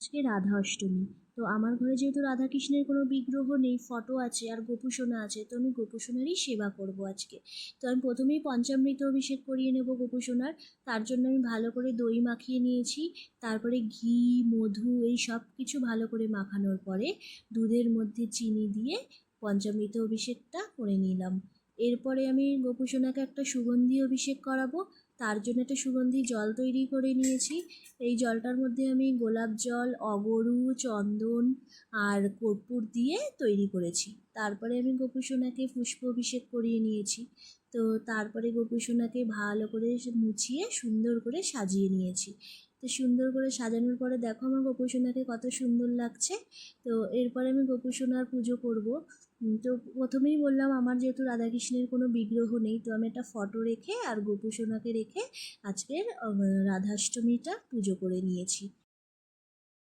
আজকে রাধা অষ্টমী। তো আমার ঘরে যেহেতু রাধাকৃষ্ণের কোনো বিগ্রহ নেই, ফটো আছে আর গোপুসোনা আছে, তো আমি গোপুসোনারই সেবা করব আজকে। তো আমি প্রথমেই পঞ্চামৃত অভিষেক করিয়ে নেব গোপুসোনার। তার জন্য আমি ভালো করে দই মাখিয়ে নিয়েছি, তারপরে ঘি, মধু এই সব কিছু ভালো করে মাখানোর পরে দুধের মধ্যে চিনি দিয়ে পঞ্চামৃত অভিষেকটা করে নিলাম। এরপরে আমি গোপুসোনাকে একটা সুগন্ধি অভিষেক করাবো। তার জন্য একটা সুগন্ধি জল তৈরি করে নিয়েছি। এই জলটার মধ্যে আমি গোলাপ জল, অগরু, চন্দন আর কর্পূর দিয়ে তৈরি করেছি। তারপরে আমি গোপুসোনাকে পুষ্প অভিষেক করিয়ে নিয়েছি। তো তারপরে গোপুসোনাকে ভালো করে মুছিয়ে সুন্দর করে সাজিয়ে নিয়েছি। তো সুন্দর করে সাজানোর পরে দেখো আমার গোপুসোনাকে কত সুন্দর লাগছে। তো এরপরে আমি গোপুসোনার পুজো করব। তো প্রথমেই বললাম, আমার যেহেতু রাধাকৃষ্ণের কোনো বিগ্রহ নেই, তো আমি একটা ফটো রেখে আর গোপুসোনাকে রেখে আজকের রাধাষ্টমীটা পুজো করে নিয়েছি।